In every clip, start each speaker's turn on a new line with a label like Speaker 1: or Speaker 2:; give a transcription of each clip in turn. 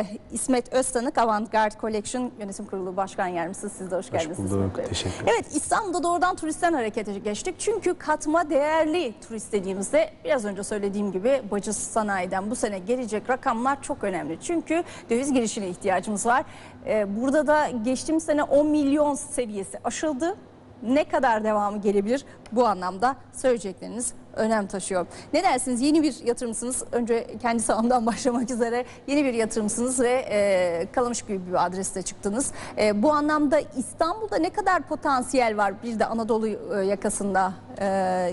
Speaker 1: Ee, İsmet Öztanık Avantgard Collection Yönetim Kurulu Başkan Yardımcısı. Siz de hoş geldiniz.
Speaker 2: bulduk,
Speaker 1: İsmet Bey.
Speaker 2: teşekkür ederim.
Speaker 1: Evet İstanbul'da doğrudan turistten harekete geçtik. Çünkü katma değerli turist dediğimizde biraz önce söylediğim gibi bacı sanayiden bu sene gelecek rakamlar çok önemli. Çünkü döviz girişine ihtiyacımız var. Ee, burada da geçtiğimiz sene 10 milyon seviyesi aşıldı. Ne kadar devamı gelebilir bu anlamda söyleyecekleriniz önem taşıyor. Ne dersiniz yeni bir yatırımsınız. Önce kendi sahamdan başlamak üzere yeni bir yatırımsınız ve e, Kalamış gibi bir adreste çıktınız. E, bu anlamda İstanbul'da ne kadar potansiyel var bir de Anadolu e, yakasında e,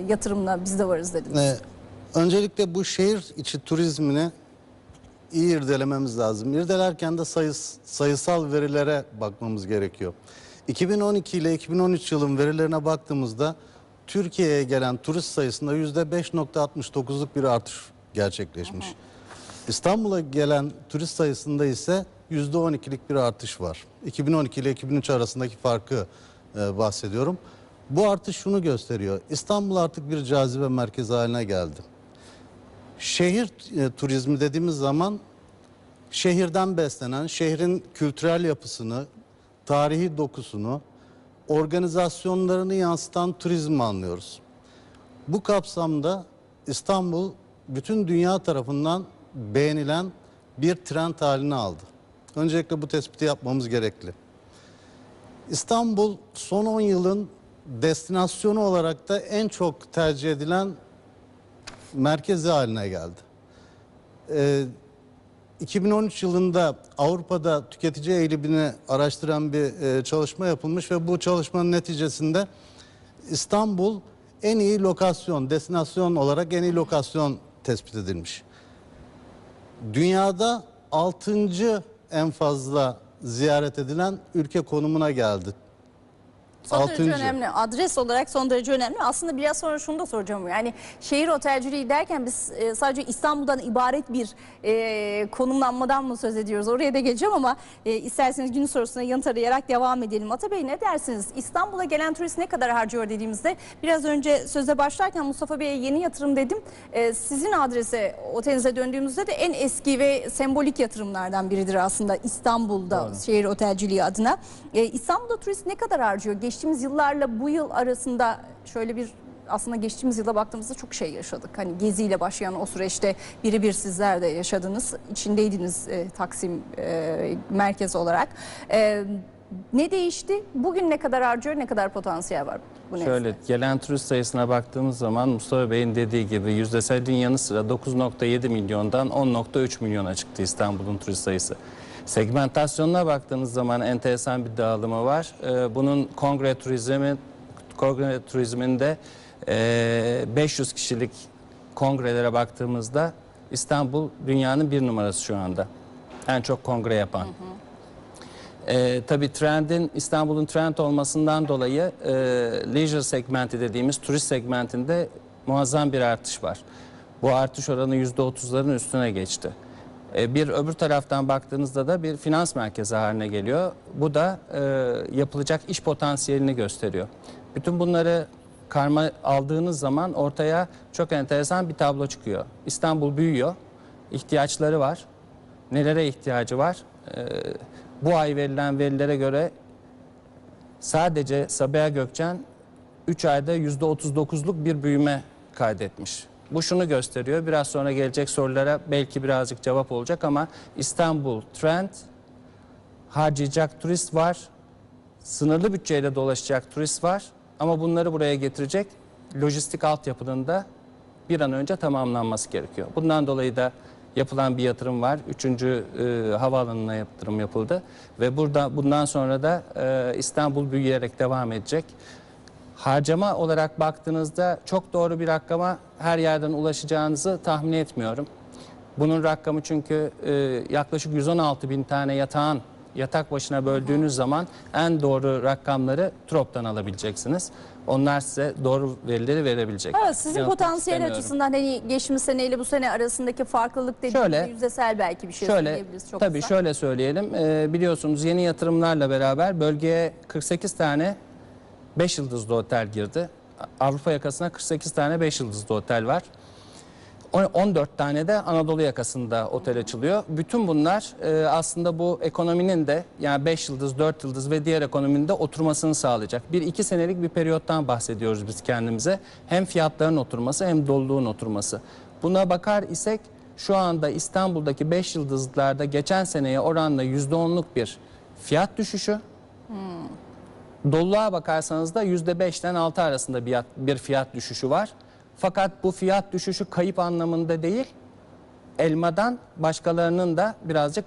Speaker 1: yatırımla biz de varız dediniz.
Speaker 3: Ee, öncelikle bu şehir içi turizmini iyi irdelememiz lazım. İrdelerken de sayıs, sayısal verilere bakmamız gerekiyor. 2012 ile 2013 yılın verilerine baktığımızda Türkiye'ye gelen turist sayısında %5.69'luk bir artış gerçekleşmiş. İstanbul'a gelen turist sayısında ise %12'lik bir artış var. 2012 ile 2003 arasındaki farkı e, bahsediyorum. Bu artış şunu gösteriyor. İstanbul artık bir cazibe merkezi haline geldi. Şehir e, turizmi dediğimiz zaman şehirden beslenen, şehrin kültürel yapısını, tarihi dokusunu, organizasyonlarını yansıtan turizmi anlıyoruz. Bu kapsamda İstanbul bütün dünya tarafından beğenilen bir trend halini aldı. Öncelikle bu tespiti yapmamız gerekli. İstanbul son 10 yılın destinasyonu olarak da en çok tercih edilen merkezi haline geldi. Ee, 2013 yılında Avrupa'da tüketici eğilimini araştıran bir e, çalışma yapılmış ve bu çalışmanın neticesinde İstanbul en iyi lokasyon, destinasyon olarak en iyi lokasyon tespit edilmiş. Dünyada 6. en fazla ziyaret edilen ülke konumuna geldi.
Speaker 1: Son derece
Speaker 3: Altıncı.
Speaker 1: önemli. Adres olarak son derece önemli. Aslında biraz sonra şunu da soracağım. Yani şehir otelciliği derken biz e, sadece İstanbul'dan ibaret bir e, konumlanmadan mı söz ediyoruz? Oraya da geleceğim ama e, isterseniz günün sorusuna yanıt arayarak devam edelim. Ata Bey ne dersiniz? İstanbul'a gelen turist ne kadar harcıyor dediğimizde biraz önce söze başlarken Mustafa Bey'e yeni yatırım dedim. E, sizin adrese otelinize döndüğümüzde de en eski ve sembolik yatırımlardan biridir aslında İstanbul'da şehir otelciliği adına. E, İstanbul'da turist ne kadar harcıyor? Geçtiğimiz yıllarla bu yıl arasında şöyle bir aslında geçtiğimiz yıla baktığımızda çok şey yaşadık. Hani geziyle başlayan o süreçte birebir sizler de yaşadınız. İçindeydiniz e, Taksim e, merkez olarak. E, ne değişti? Bugün ne kadar harcıyor, ne kadar potansiyel var bu
Speaker 2: Şöyle
Speaker 1: nesne?
Speaker 2: gelen turist sayısına baktığımız zaman Mustafa Bey'in dediği gibi yüzdeselliğin yanı sıra 9.7 milyondan 10.3 milyona çıktı İstanbul'un turist sayısı. Segmentasyonuna baktığınız zaman enteresan bir dağılımı var. Ee, bunun kongre turizmi kongre turizminde e, 500 kişilik kongrelere baktığımızda İstanbul dünyanın bir numarası şu anda. En çok kongre yapan. Ee, tabii trendin İstanbul'un trend olmasından dolayı e, leisure segmenti dediğimiz turist segmentinde muazzam bir artış var. Bu artış oranı %30'ların üstüne geçti. E, bir öbür taraftan baktığınızda da bir finans merkezi haline geliyor. Bu da e, yapılacak iş potansiyelini gösteriyor. Bütün bunları karma aldığınız zaman ortaya çok enteresan bir tablo çıkıyor. İstanbul büyüyor, ihtiyaçları var. Nelere ihtiyacı var? E, bu ay verilen verilere göre sadece Sabiha Gökçen 3 ayda %39'luk bir büyüme kaydetmiş. Bu şunu gösteriyor. Biraz sonra gelecek sorulara belki birazcık cevap olacak ama İstanbul trend harcayacak turist var. Sınırlı bütçeyle dolaşacak turist var. Ama bunları buraya getirecek lojistik altyapının da bir an önce tamamlanması gerekiyor. Bundan dolayı da yapılan bir yatırım var. Üçüncü e, havaalanına yatırım yapıldı. Ve burada bundan sonra da e, İstanbul büyüyerek devam edecek. Harcama olarak baktığınızda çok doğru bir rakama her yerden ulaşacağınızı tahmin etmiyorum. Bunun rakamı çünkü e, yaklaşık 116 bin tane yatağın yatak başına böldüğünüz zaman en doğru rakamları TROP'tan alabileceksiniz. Onlar size doğru verileri verebilecek.
Speaker 1: Evet, sizin
Speaker 2: Yanıltmak
Speaker 1: potansiyel açısından hani geçtiğimiz seneyle bu sene arasındaki farklılık dediğimizde
Speaker 2: Şöyle-
Speaker 1: yüzdesel belki bir şey
Speaker 2: Şöyle
Speaker 1: söyleyebiliriz çok
Speaker 2: tabii
Speaker 1: kısa.
Speaker 2: şöyle söyleyelim. Ee, biliyorsunuz yeni yatırımlarla beraber bölgeye 48 tane 5 yıldızlı otel girdi. Avrupa yakasına 48 tane 5 yıldızlı otel var. On- 14 tane de Anadolu yakasında otel açılıyor. Bütün bunlar e, aslında bu ekonominin de yani 5 yıldız, 4 yıldız ve diğer ekonominin de oturmasını sağlayacak. Bir iki senelik bir periyottan bahsediyoruz biz kendimize. Hem fiyatların oturması hem doluluğun oturması. Buna bakar isek şu anda İstanbul'daki 5 yıldızlarda geçen seneye oranla %10'luk bir fiyat düşüşü. Doluluğa bakarsanız da %5'ten 6 arasında bir, bir fiyat düşüşü var. Fakat bu fiyat düşüşü kayıp anlamında değil, elmadan başkalarının da birazcık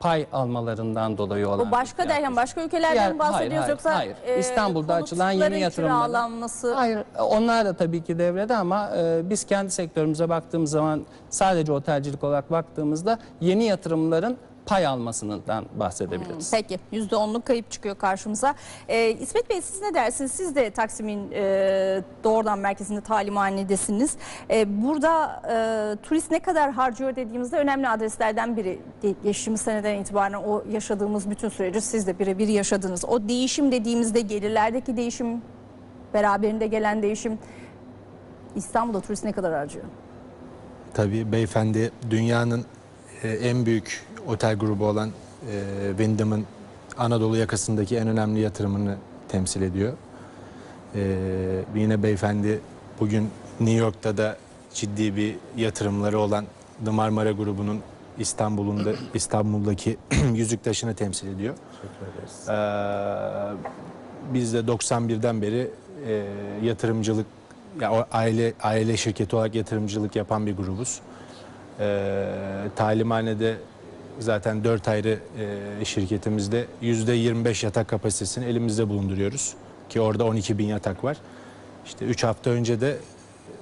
Speaker 2: pay almalarından dolayı olan
Speaker 1: O başka derken başka ülkelerden
Speaker 2: Diğer-
Speaker 1: bahsediyoruz
Speaker 2: hayır,
Speaker 1: yoksa
Speaker 2: hayır.
Speaker 1: e,
Speaker 2: İstanbul'da açılan yeni
Speaker 1: kiralanması
Speaker 2: Hayır, onlar da tabii ki devrede ama e, biz kendi sektörümüze baktığımız zaman sadece otelcilik olarak baktığımızda yeni yatırımların pay almasından bahsedebiliriz.
Speaker 1: Peki %10'luk kayıp çıkıyor karşımıza. Ee, İsmet Bey siz ne dersiniz? Siz de Taksim'in e, doğrudan merkezinde talimhanedesiniz. E, burada e, turist ne kadar harcıyor dediğimizde önemli adreslerden biri. Ge- Geçtiğimiz seneden itibaren o yaşadığımız bütün süreci siz de birebir yaşadınız. O değişim dediğimizde gelirlerdeki değişim, beraberinde gelen değişim İstanbul'da turist ne kadar harcıyor?
Speaker 4: Tabii beyefendi dünyanın e, en büyük otel grubu olan e, Wyndham'ın Anadolu yakasındaki en önemli yatırımını temsil ediyor. E, yine beyefendi bugün New York'ta da ciddi bir yatırımları olan The Marmara grubunun İstanbul'un da İstanbul'daki yüzük taşını temsil ediyor. Ee, biz de 91'den beri e, yatırımcılık ya aile aile şirketi olarak yatırımcılık yapan bir grubuz. Ee, talimhanede zaten 4 ayrı e, şirketimizde %25 yatak kapasitesini elimizde bulunduruyoruz. Ki orada 12 bin yatak var. İşte 3 hafta önce de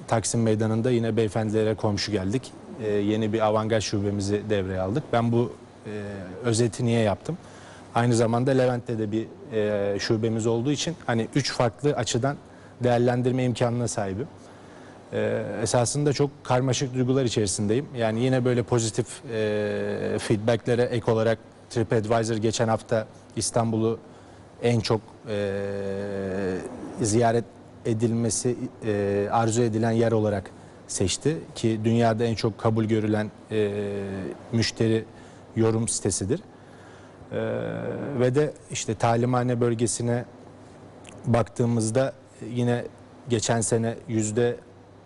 Speaker 4: Taksim Meydanı'nda yine beyefendilere komşu geldik. Ee, yeni bir avantgard şubemizi devreye aldık. Ben bu e, özeti niye yaptım? Aynı zamanda Levent'te de bir e, şubemiz olduğu için hani üç farklı açıdan değerlendirme imkanına sahibim. E, esasında çok karmaşık duygular içerisindeyim. Yani yine böyle pozitif e, feedbacklere ek olarak TripAdvisor geçen hafta İstanbul'u en çok e, ziyaret edilmesi e, arzu edilen yer olarak seçti ki dünyada en çok kabul görülen e, müşteri yorum sitesidir. E, ve de işte talimhane bölgesine baktığımızda yine geçen sene yüzde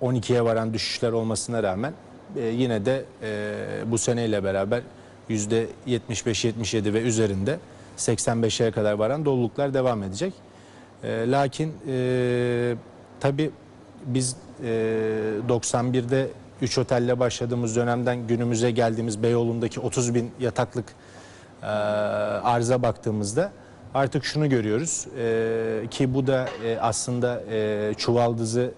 Speaker 4: 12'ye varan düşüşler olmasına rağmen e, yine de e, bu seneyle beraber yüzde 75-77 ve üzerinde 85'e kadar varan doluluklar devam edecek. E, lakin e, tabii biz e, 91'de 3 otelle başladığımız dönemden günümüze geldiğimiz Beyoğlu'ndaki 30 bin yataklık e, arıza baktığımızda artık şunu görüyoruz ki bu da aslında e, çuvaldızı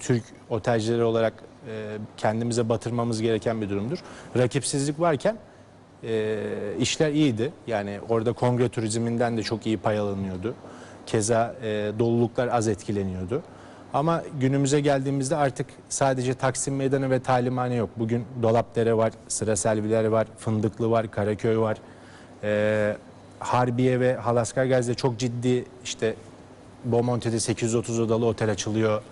Speaker 4: Türk otelcileri olarak e, kendimize batırmamız gereken bir durumdur. Rakipsizlik varken e, işler iyiydi. Yani orada kongre turizminden de çok iyi pay alınıyordu. Keza e, doluluklar az etkileniyordu. Ama günümüze geldiğimizde artık sadece Taksim Meydanı ve Talimhane yok. Bugün Dolapdere var, Sıra Selviler var, Fındıklı var, Karaköy var. E, Harbiye ve Halaskargaz'da çok ciddi işte Bomonti'de 830 odalı otel açılıyor.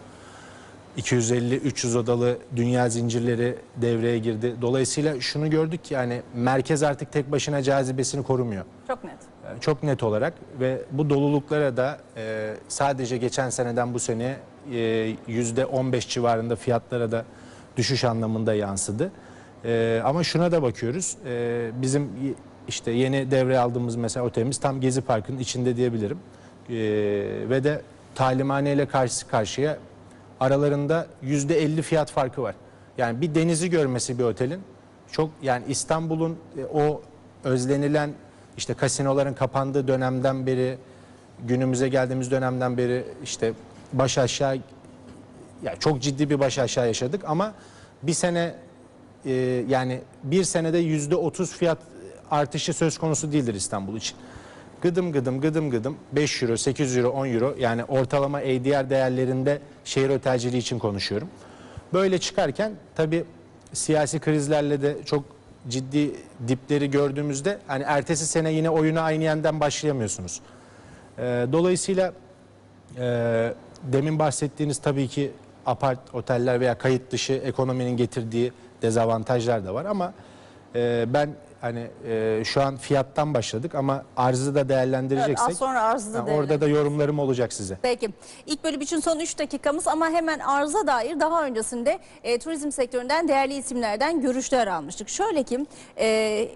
Speaker 4: 250-300 odalı dünya zincirleri devreye girdi. Dolayısıyla şunu gördük ki yani merkez artık tek başına cazibesini korumuyor.
Speaker 1: Çok net.
Speaker 4: E, Çok net olarak ve bu doluluklara da e, sadece geçen seneden bu sene e, yüzde 15 civarında fiyatlara da düşüş anlamında yansıdı. E, ama şuna da bakıyoruz. E, bizim işte yeni devre aldığımız mesela otelimiz tam Gezi Parkı'nın içinde diyebilirim. E, ve de talimhane ile karşı karşıya aralarında yüzde 50 fiyat farkı var. Yani bir denizi görmesi bir otelin çok yani İstanbul'un e, o özlenilen işte kasinoların kapandığı dönemden beri günümüze geldiğimiz dönemden beri işte baş aşağı ya çok ciddi bir baş aşağı yaşadık ama bir sene e, yani bir senede yüzde otuz fiyat artışı söz konusu değildir İstanbul için. Gıdım gıdım gıdım gıdım 5 euro, 8 euro, 10 euro yani ortalama ADR değerlerinde şehir otelciliği için konuşuyorum. Böyle çıkarken tabii siyasi krizlerle de çok ciddi dipleri gördüğümüzde hani ertesi sene yine oyuna aynı yerden başlayamıyorsunuz. Ee, dolayısıyla e, demin bahsettiğiniz tabii ki apart oteller veya kayıt dışı ekonominin getirdiği dezavantajlar da var ama e, ben hani e, şu an fiyattan başladık ama arzı da değerlendireceksek
Speaker 1: Evet, az sonra arzı da
Speaker 4: yani orada da yorumlarım olacak size.
Speaker 1: Peki. İlk bölüm için son 3 dakikamız ama hemen arıza dair daha öncesinde e, turizm sektöründen değerli isimlerden görüşler almıştık. Şöyle ki e,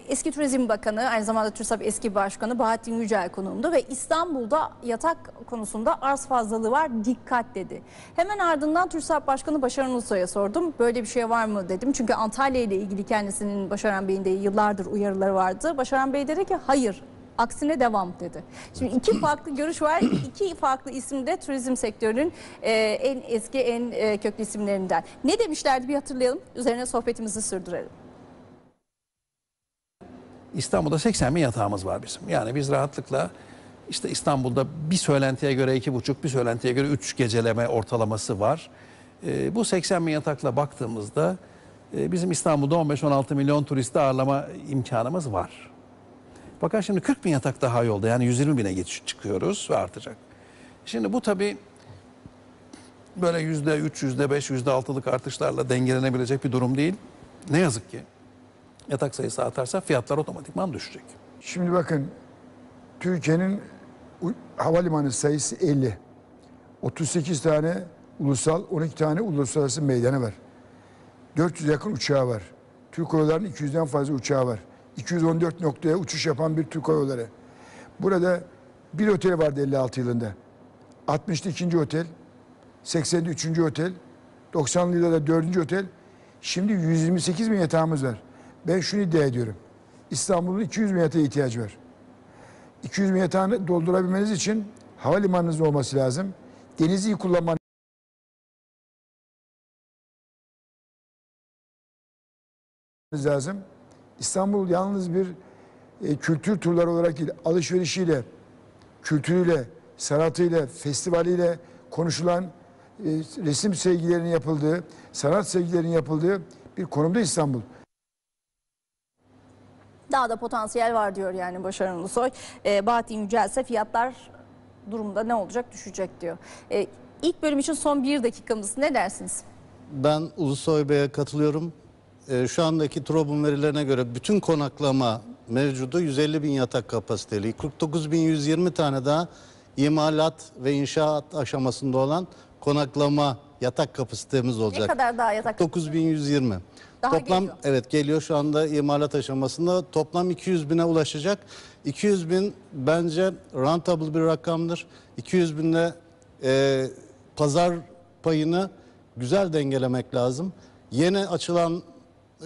Speaker 1: eski Turizm Bakanı aynı zamanda TÜRSAP eski başkanı Bahattin Yücel konuğumdu ve İstanbul'da yatak konusunda arz fazlalığı var dikkat dedi. Hemen ardından TÜRSAP Başkanı Başaran Ulusoy'a sordum. Böyle bir şey var mı dedim. Çünkü Antalya ile ilgili kendisinin Başaran Bey'in de yıllardır uyarıları vardı. Başaran Bey dedi ki hayır Aksine devam dedi. Şimdi iki farklı görüş var. İki farklı isim de turizm sektörünün e, en eski, en e, köklü isimlerinden. Ne demişlerdi bir hatırlayalım. Üzerine sohbetimizi sürdürelim.
Speaker 5: İstanbul'da 80 bin yatağımız var bizim. Yani biz rahatlıkla işte İstanbul'da bir söylentiye göre iki buçuk, bir söylentiye göre üç geceleme ortalaması var. Ee, bu 80 bin yatakla baktığımızda e, bizim İstanbul'da 15-16 milyon turisti ağırlama imkanımız var. Fakat şimdi 40 bin yatak daha yolda yani 120 bine geç çıkıyoruz ve artacak. Şimdi bu tabii böyle yüzde üç, yüzde beş, yüzde altılık artışlarla dengelenebilecek bir durum değil. Ne yazık ki yatak sayısı artarsa fiyatlar otomatikman düşecek.
Speaker 6: Şimdi bakın Türkiye'nin havalimanı sayısı 50. 38 tane ulusal, 12 tane uluslararası meydanı var. 400 yakın uçağı var. Türk Hava Yolları'nın 200'den fazla uçağı var. 214 noktaya uçuş yapan bir Türk Hava. Burada bir otel vardı 56 yılında. 60'lı ikinci otel, 80'de üçüncü otel, 90'lı yıllarda dördüncü otel. Şimdi 128 bin yatağımız var. Ben şunu iddia ediyorum. İstanbul'un 200 bin yatağa ihtiyacı var. 200 bin yatağını doldurabilmeniz için havalimanınız olması lazım. Denizi iyi kullanmanız lazım. İstanbul yalnız bir e, kültür turları olarak değil, alışverişiyle, kültürüyle, sanatıyla, festivaliyle konuşulan e, resim sergilerinin yapıldığı, sanat sergilerinin yapıldığı bir konumda İstanbul.
Speaker 1: Daha da potansiyel var diyor yani Başaran Ulusoy. E, Bahattin Yücel ise fiyatlar durumda ne olacak düşecek diyor. E, ilk bölüm için son bir dakikamız ne dersiniz?
Speaker 3: Ben Ulusoy Bey'e katılıyorum. Ee, şu andaki TROB'un verilerine göre bütün konaklama mevcudu 150 bin yatak kapasiteli. 49.120 tane daha imalat ve inşaat aşamasında olan konaklama yatak kapasitemiz
Speaker 1: Ne
Speaker 3: olacak.
Speaker 1: kadar daha yatak?
Speaker 3: 9120.
Speaker 1: Daha
Speaker 3: Toplam
Speaker 1: geliyor.
Speaker 3: evet geliyor şu anda imalat aşamasında toplam 200 bine ulaşacak. 200 bin bence rentable bir rakamdır. 200 binle e, pazar payını güzel dengelemek lazım. Yeni açılan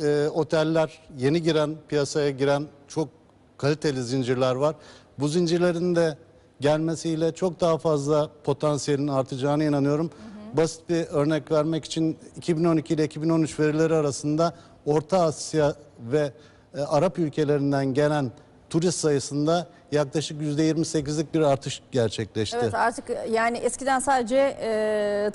Speaker 3: e, oteller, yeni giren piyasaya giren çok kaliteli zincirler var. Bu zincirlerin de gelmesiyle çok daha fazla potansiyelin artacağına inanıyorum. Basit bir örnek vermek için 2012 ile 2013 verileri arasında Orta Asya ve e, Arap ülkelerinden gelen turist sayısında yaklaşık %28'lik bir artış gerçekleşti.
Speaker 1: Evet artık yani eskiden sadece e,